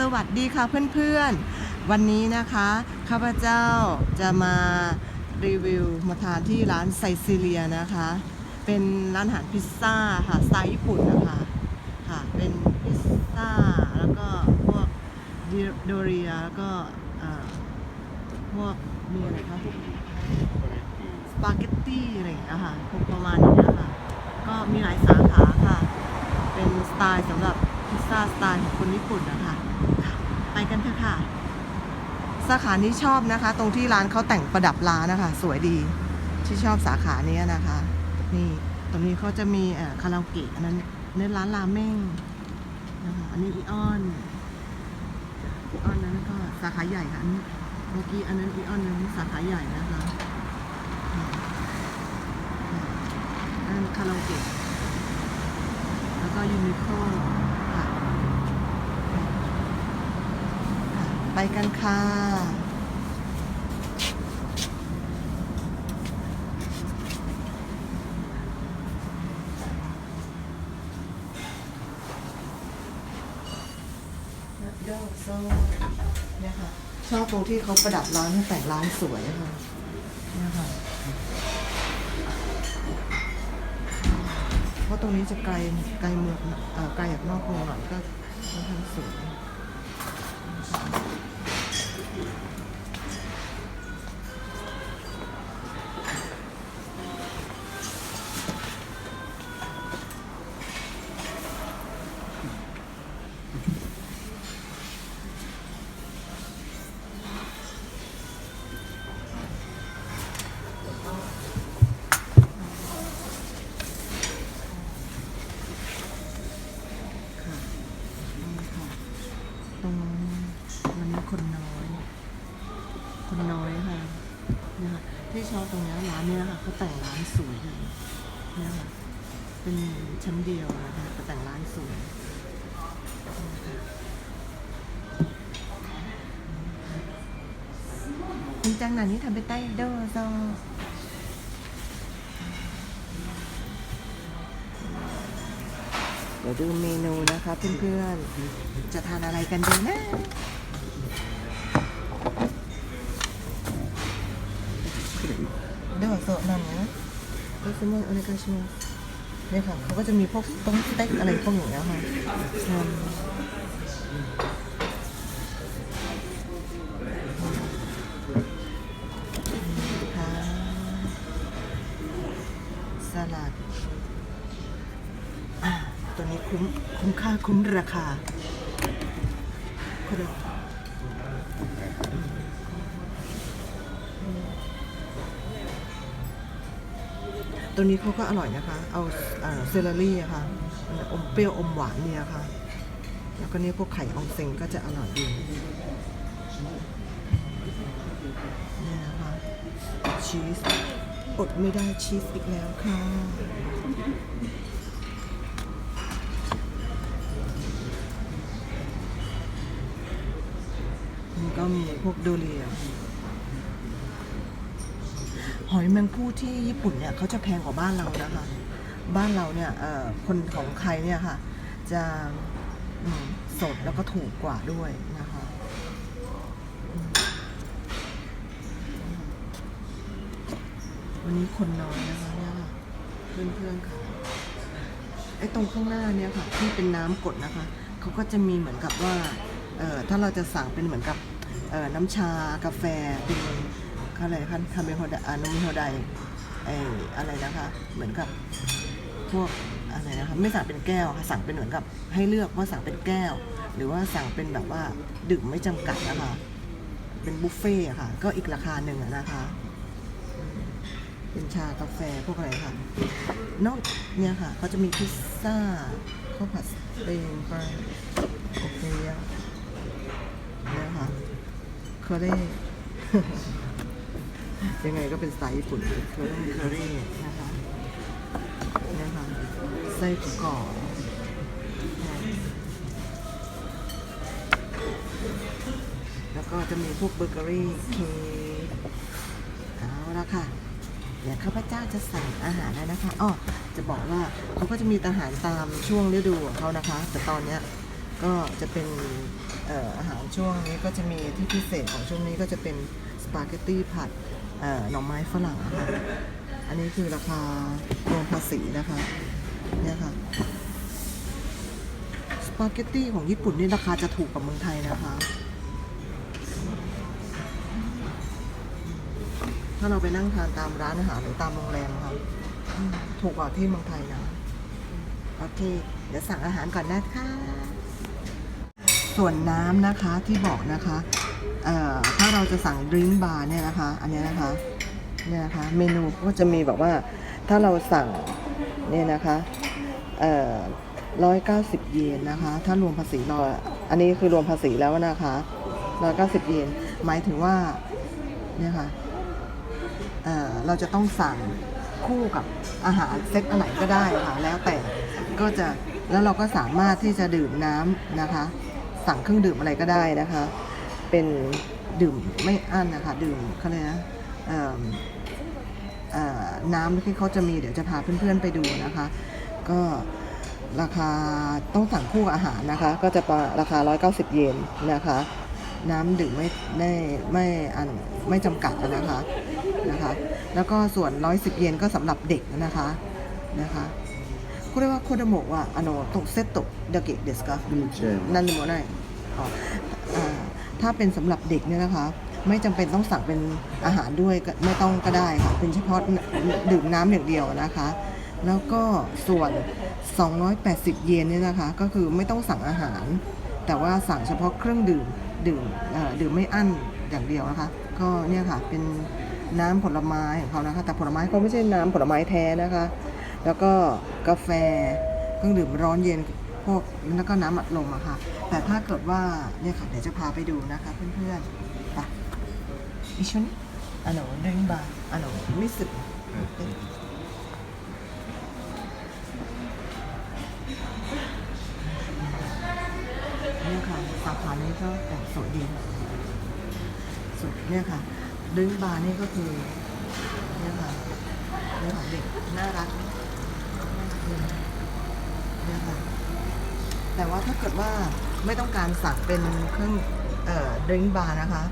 สวัสดีค่ะเพื่อนๆ วันนี้นะคะข้าพเจ้าจะมารีวิวมาทานที่ร้านไซซีเรียนะคะ เป็นร้านอาหารพิซซ่าค่ะสไตล์ญี่ปุ่นนะคะค่ะ เป็นพิซซ่าแล้วก็พวกโดเรียแล้วก็พวกมีอะไรคะพวกสปาเกตตี้อะไรอย่างเงี้ยค่ะพวกประมาณนี้ค่ะก็มีหลายสาขาค่ะ เป็นสไตล์สำหรับ พิซซ่าสไตล์ของคนญี่ปุ่นนะคะ ไปกันเถอะค่ะ สาขานี้ชอบนะคะ ตรงที่ร้านเขาแต่งประดับร้านนะคะ สวยดี ที่ชอบสาขานี้นะคะ นี่ตรงนี้เขาจะมีคาราโอเกะอันนั้นเนื้อร้านราเม่งนะคะอันนี้อีออนอีออนนั้นก็สาขาใหญ่ค่ะเมื่อกี้อันนั้นอีออนนั้นสาขาใหญ่นะคะนั่นคาราโอเกะแล้วก็ยูนิโคค่ะค่ะ ไปกันค่ะเนี่ยค่ะ ชอบตรงที่เขาประดับร้านให้แต่งร้านสวยค่ะเนี่ยค่ะ เพราะตรงนี้จะไกลไกลเมืองอ่อไกลจากนอกเมืองหน่อยก็ นน้อยค่ะนี่ยค่ะที่ชอบตรงนี้ร้านนี้ยค่ะเขาแต่งร้านสวยเลยนะคะเป็นชั้นเดียวนะคะแต่แต่งร้านสวยคุณจังหนานี้ทำไปใต้โดโซเดี๋ยวดูเมนูนะคะเพื่อนๆ จะทานอะไรกันดีนะ どうぞ何どうぞお願いしますเนี่ยค่ะเขาก็จะมีพวกต้มสเต็กอะไรพวกอย่างเงี้ยค่ะอืมค่ะสลัดอ่ะตัวนี้คุ้มคุ้มค่าคุ้มราคาคุณ ตัวนี้เขาก็อร่อยนะคะ เอาเซเลอรี่อะค่ะอมเปรี้ยวอมหวานเนี่ยค่ะ แล้วก็เนี่พวกไข่อองเซ็งก็จะอร่อยดีนี่นะคะชีสอดไม่ได้ชีสอีกแล้วค่ะมันก็มีพวกโดเรีย หอยแมงผู้ที่ญี่ปุ่นเนี่ยเขาจะแพงกว่าบ้านเรานะคะ บ้านเราเนี่ยคนของใครเนี่ยค่ะ จะสดแล้วก็ถูกกว่าด้วยนะคะวันนี้คนน้อยนะคะเนี่ยค่ะเพื่อนๆค่ะไอ้ตรงข้างหน้าเนี่ยค่ะ ที่เป็นน้ำกดนะคะเขาก็จะมีเหมือนกับว่าเออถ้าเราจะสั่งเป็นเหมือนกับเออน้ำชากาแฟเป็น อะไรคะคาเมโฮดาโนมิโฮไดไออะไรนะคะเหมือนกับพวกอะไรนะคะไม่สั่งเป็นแก้วค่ะสั่งเป็นเหมือนกับให้เลือกว่าสั่งเป็นแก้ว หรือว่าสั่งเป็นแบบว่าดื่มไม่จำกัดนะคะเป็นบุฟเฟ่ค่ะ ก็อีกราคาหนึ่งนะคะเป็นชากาแฟพวกอะไรค่ะ นอกเนี่ยค่ะเขาจะมีพิซซ่าข้าวผัดสเปนไปโอเคอะเนี่ยค่ะเคอรี่ ยังไงก็เป็นสไตล์ญี่ปุ่นเคอรี่เคอรี่นะคะนี่ค่ะไส้กรอกแล้วก็จะมีพวกเบเกอรี่เค้กเอาละค่ะเดี๋ยวข้าพเจ้าจะสั่งอาหารแล้วนะคะอ้อจะบอกว่าเขาก็จะมีอาหารตามช่วงฤดูของเขานะคะ แต่ตอนเนี้ยก็จะเป็นอาหารช่วงนี้ก็จะมีที่พิเศษของช่วงนี้ก็จะเป็นสปาเกตตี้ผัด หน่อไม้ฝรั่งนะคะอันนี้คือราคารวมภาษีนะคะ เนี่ยค่ะ สปาเกตตี้ของญี่ปุ่นนี่ราคาจะถูกกว่าเมืองไทยนะคะ ถ้าเราไปนั่งทานตามร้านอาหารหรือตามโรงแรมค่ะ ถูกกว่าที่เมืองไทยนะ โอเค เดี๋ยวสั่งอาหารก่อนนะคะ ส่วนน้ำนะคะที่บอกนะคะ ถ้าเราจะสั่งดริงก์บาร์เนี่ยนะคะ อันนี้นะคะเนี่ยนะคะเมนูก็จะมีแบบว่าถ้าเราสั่งเนี่ยนะคะเอ่อร้อยเก้าสิบเยนนะคะ ถ้ารวมภาษีเราอันนี้คือรวมภาษีแล้วนะคะร้อยเก้าสิบเยนหมายถึงว่าเนี่ยค่ะเอ่อเราจะต้องสั่งคู่กับอาหารเซตอะไรก็ได้ค่ะแล้วแต่ก็จะแล้วเราก็สามารถที่จะดื่มน้ำนะคะ สั่งเครื่องดื่มอะไรก็ได้นะคะ เป็นดื่มไม่อั้นนะคะ ดื่มเขาเลยกนะเอิ่มเอ่อน้ำที่เขาจะมีเดี๋ยวจะพาเพื่อนๆไปดูนะคะ ก็ราคาต้องสั่งคู่กับอาหารนะคะ ก็จะประราคา 190 เยนนะคะ น้ำดื่มไม่ไม่ไม่อันไม่จำกัดนะคะนะคะ แล้วก็ส่วน 110 เยนก็สำหรับเด็กนะคะนะคะこれは子供はあのとセットだけですかうん違います何でもないอ๋ออ่า ถ้าเป็นสำหรับเด็กเนี่ยนะคะ ไม่จำเป็นต้องสั่งเป็นอาหารด้วยไม่ต้องก็ได้ค่ะ เป็นเฉพาะดื่มน้ำอย่างเดียวนะคะ แล้วก็ส่วน 280 เยนเนี่ยนะคะ ก็คือไม่ต้องสั่งอาหาร แต่ว่าสั่งเฉพาะเครื่องดื่มดื่มดื่มไม่อั้นอย่างเดียวนะคะ ก็เนี่ยค่ะเป็นน้ำผลไม้ของเขานะคะ แต่ผลไม้เขาไม่ใช่น้ำผลไม้แท้นะคะ แล้วก็กาแฟเครื่องดื่มร้อนเย็น พวกแล้วก็น้ำอัดลมอะค่ะ แต่ถ้าเกิดว่าเนี่ยค่ะเดี๋ยวจะพาไปดูนะคะเพื่อนๆไปอิชุนอันหนูเดินบาร์อันหนูไม่สึกเนี่ยค่ะสาขานี้ก็แต่งสวยดีสุดเนี่ยค่ะดึงบาร์นี่ก็คือเนี่ยค่ะเรื่ยงของเด็กน่ารักเนี่ยค่ะ แต่ว่าถ้าเกิดว่าไม่ต้องการสั่งเป็นเครื่องดื่มบาร์นะคะ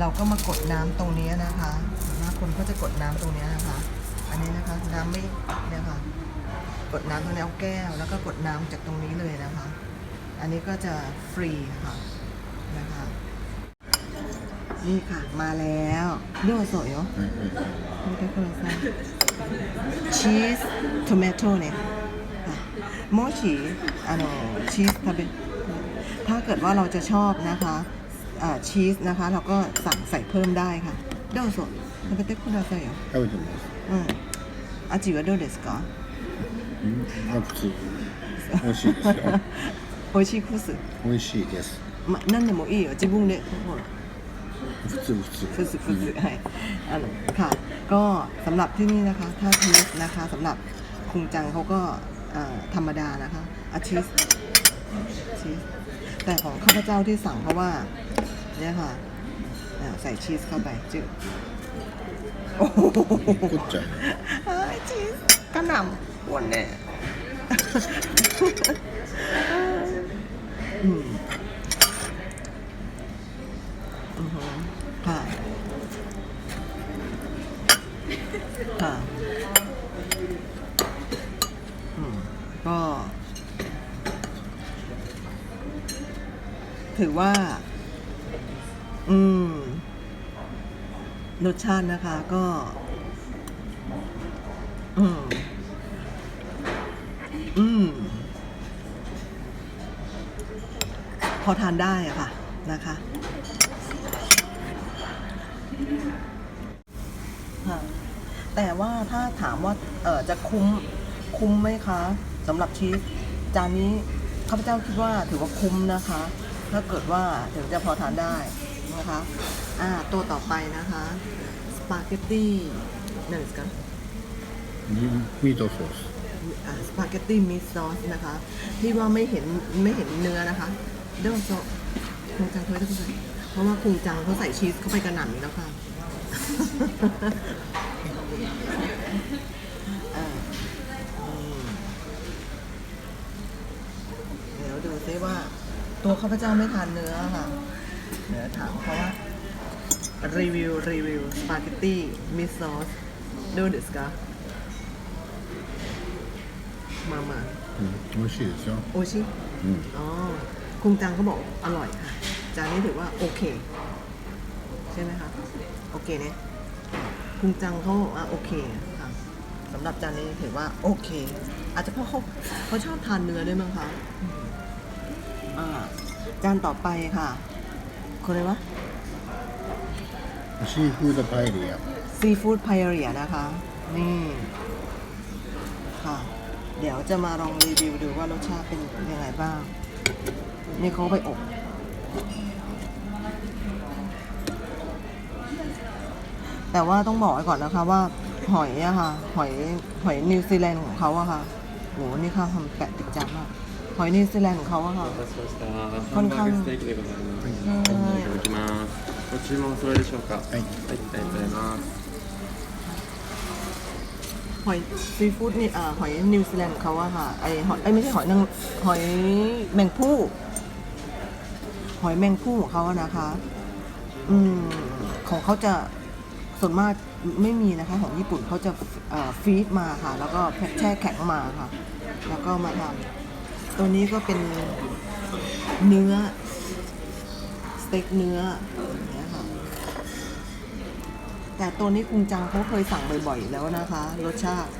เราก็มากดน้ำตรงนี้นะคะนะคนก็จะกดน้ำตรงนี้นะคะ อันนี้นะคะน้ำไม่เนี่ยค่ะ กดน้ำตรงนี้เอาแก้ว แล้วก็กดน้ำจากตรงนี้เลยนะคะ อันนี้ก็จะฟรีค่ะนะคะนี่ค่ะมาแล้วเรื่องสวยเนาะนี่ก็คือชีสทอมเมโต้เนี่ย ะもしあのชีส食べถ้าเกิดว่าเราจะชอบนะคะอ่าชีสนะคะ เราก็สั่งใส่เพิ่มได้ค่ะどうぞ食べてくださいよ食べてますうん味はどうですかうんあ普通美味しいですよ美味しいコース美味しいですま、何でもいいよ自分でほら普通普通ふすふすはいあのค่ะ ก็สำหรับที่นี่นะคะ ถ้าชีสนะคะสำหรับคุงจังเขาก็เอ่อ ธรรมดานะคะอาชีสชีสแต่ของข้าพเจ้าที่สั่งเพราะว่าเนี่ยค่ะใส่ชีสเข้าไปจืดโอ้โหกุดชีสกระหน่ำวนเนี่ยอืมอือค่ะค่ะ ก็ ถือว่า อืมรสชาตินะคะ ก็ อืม อืม พอทานได้อะค่ะ นะคะแต่ว่าถ้าถามว่า เออจะคุ้ม คุ้มไหมคะ สำหรับชีสจานนี้ข้าพเจ้าคิดว่าถือว่าคุ้มนะคะ ถ้าเกิดว่าถึงจะพอทานได้นะคะอ่าตัวต่อไปนะคะสปาเกตตี้นั่นสิคะมีโตโซสสปาเกตตี้มิซอสนะคะ ที่ว่าไม่เห็นไม่เห็นเนื้อนะคะเดี๋ยวจะคงจังเพื่อนทุกคนเพราะว่าคงจังเขาใส่ชีสเข้าไปกระหน่ำแล้วค่ะ ตัวข้าพเจ้าไม่ทานเนื้อค่ะ เนื้อถามเขาว่า รีวิว รีวิว สปาเกตตี้มิซอสดูดิสกามามา うん、美味しいですよ。 โอชิ うん、 อ๋อ คุงจังเขาบอกอร่อยค่ะ จานนี้ถือว่าโอเค ใช่ไหมคะ โอเคเนี่ยคุงจังเขาบอกว่าโอเคค่ะสำหรับจานนี้ถือว่าโอเค อาจจะเพราะเขาเขาชอบทานเนื้อด้วยมั้งคะ อืมอ่าจานต่อไปค่ะคนอะไรวะ シーフードパエリア。 ซีฟู้ดไพเรียนะคะ นี่ ค่ะ เดี๋ยวจะมาลองรีวิวดูว่ารสชาติเป็นยังไงบ้าง นี่เขาไปอบ แต่ว่าต้องบอกไว้ก่อนนะคะว่า หอยอะค่ะ หอยหอยนิวซีแลนด์ของเขาอะค่ะโหนี่ค่ะทำแปะติดจังมาก หอยนิวซีแลนด์ของเขาอะค่ะ お待たせしました。こんハンバーグステーキでございます。はいいただきます。ご注文お揃いでしょうか。はいはい、ありがとうございます。 หอยซีฟู้ดนี่อ่าหอยนิวซีแลนด์ของเขาอะค่ะไอหอยไอยไม่ใช่หอยนางหอยแมงผู้ หอยแมงผู้ของเขาอะนะคะ อืม ของเขาจะส่วนมากไม่มีนะคะ ของญี่ปุ่นเขาจะเอ่อฟีดมาค่ะ แล้วก็แช่แข็งมาค่ะ แล้วก็มาทำ ตัวนี้ก็เป็นเนื้อ สเต็กเนื้ออย่างเงี้ยค่ะแต่ตัวนี้คุงจังเขาเคยสั่งบ่อยๆแล้วนะคะ รสชาติ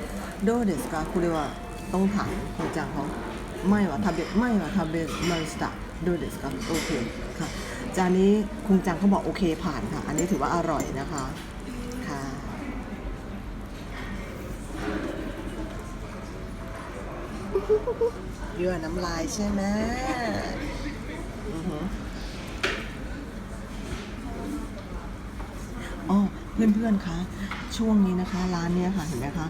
โดเดสกาคุณเรียกว่าต้องถามคุงจังเขาไม่ว่าทาเบะไม่ว่าทาเบะมันสตาโดเดสกาโอเคค่ะจานนี้คุงจังเขาบอกโอเคผ่านค่ะ อันนี้ถือว่าอร่อยนะคะค่ะ ยื่อน้ำลายใช่ไหมอือหืออ๋อเพื่อนๆคะช่วงนี้นะคะ ร้านเนี้ยค่ะเห็นไหมคะ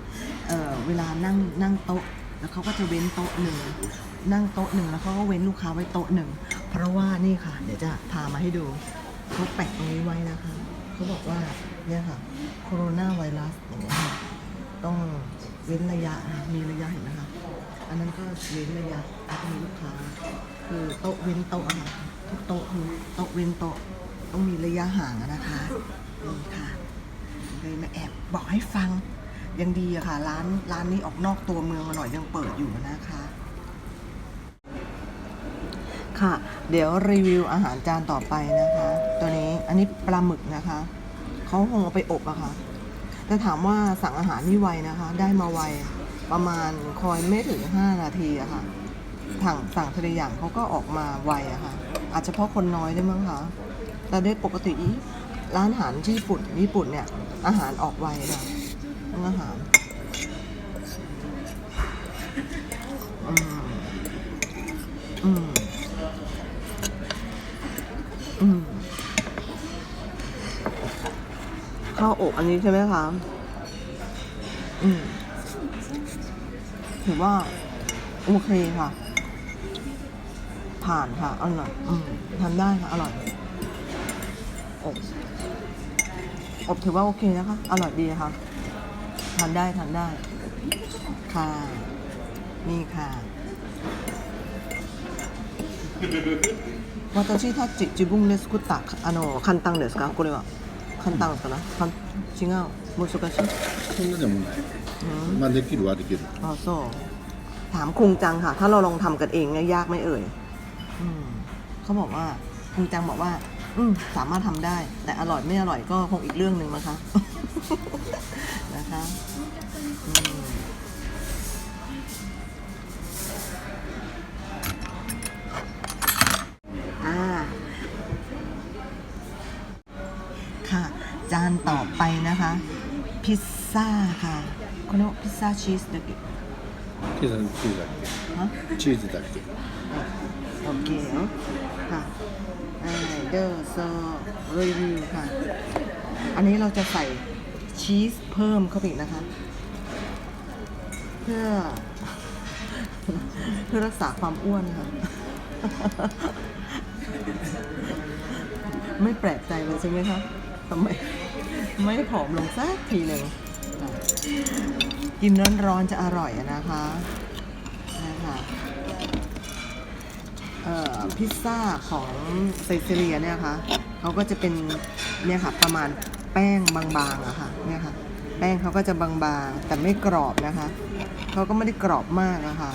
เออเวลานั่งนั่งโต๊ะ แล้วเขาก็จะเว้นโต๊ะหนึ่งนั่งโต๊ะหนึ่งแล้วเขาก็เว้นลูกค้าไว้โต๊ะหนึ่งเพราะว่านี่ค่ะ เดี๋ยวจะพามาให้ดูเขาแปะตรงนี้ไว้นะคะเขาบอกว่าเนี่ยค่ะโคโรนาไวรัสอย่างเงี้ยค่ะต้องเว้นระยะนะมีระยะเห็นไหมคะ อันนั้นก็เว้นระยะแล้วก็มีลูกค้า คือโต๊ะเว้นโต๊ะอะค่ะทุกโต๊ะคือโต๊ะเว้นโต๊ะต้องมีระยะห่างอะนะคะนี่ค่ะเลยมาแอบบอกให้ฟังยังดีอะค่ะร้านร้านนี้ออกนอกตัวเมืองมาหน่อยยังเปิดอยู่นะคะ ค่ะ เดี๋ยวรีวิวอาหารจานต่อไปนะคะ ตัวนี้อันนี้ปลาหมึกนะคะเขาคงเอาไปอบอะค่ะแต่ถามว่าสั่งอาหารนี่ไวนะคะ ได้มาไว ประมาณคอยไม่ถึง 5 นาทีอะค่ะสั่งสั่งทีลอย่างเขาก็ออกมาไวอะค่ะ อาจจะเพราะคนน้อยได้วยมั้งคะแต่ด้วยปกติร้านอาหารที่ญี่ปุ่นญี่ปุ่นเนี่ย อาหารออกไวค่ะเรื่องอาหารอืมอืมอืมข้าวอบอันนี้ใช่ไหมคะอืม ถือว่า โอเคค่ะ ผ่านค่ะ อร่อย อืมทำได้ค่ะ อร่อย อบ อบถือว่าโอเคนะคะ อร่อยดีค่ะ ทานได้ทานได้ ค่ะ นี่ค่ะ私たち自分で作ったあの簡単ですかこれは簡単かなかん違う難しいそんなでもない。 うんまあできるはできる。 อ๋อโซถามคุงจังค่ะ ถ้าเราลองทำกันเองเนี่ยยากไหม่เอ่ยอืมเขาบอกว่าคุงจังบอกว่า อืมสามารถทำได้ แต่อร่อยไม่อร่อยก็คงอีกเรื่องหนึ่งมั้งคะ นะคะอืมอ่า ค่ะ จานต่อไปนะคะ พิซซ่าค่ะ このพิซซ่าชีสだけチーズチーズだฮะ け。チーズだけ。 โอเคค่ะอ่าเดอร์โซรีวิวค่ะ อันนี้เราจะใส่ชีสเพิ่มเข้าไปอีกนะคะ เพื่อ เพื่อรักษาความอ้วนค่ะ ไม่แปลกใจเลยใช่ไหมคะทำไม ไม่ผอมลงสักทีหนึ่งค่ะ กินร้อนๆจะอร่อยนะคะนะคะเอเอ่อพิซซ่าของไซซีเรียเนี่ยค่ะเขาก็จะเป็นเนี่ยค่ะประมาณแป้งบางๆอะค่ะเนี่ยค่ะแป้งเขาก็จะบางๆ แต่ไม่กรอบนะคะเขาก็ไม่ได้กรอบมากอะคะ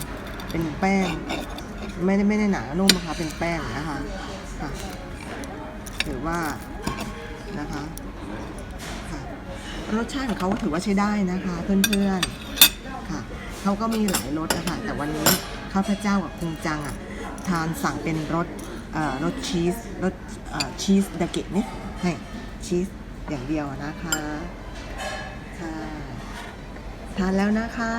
เป็นแป้งไม่ได้ไม่ได้หนานุ่มนะคะเป็นแป้งนะคะค่ะถือว่านะคะ รสชาติของเขาก็ถือว่าใช้ได้นะคะเพื่อนๆค่ะเขาก็มีหลายรสนะคะแต่วันนี้ข้าพเจ้ากับคุงจังอะทานสั่งเป็นรสอ่อรสชีสรสอ่อชีสดาเกะเนี่ยให้ชีสอย่างเดียวนะคะค่ะทานแล้วนะคะ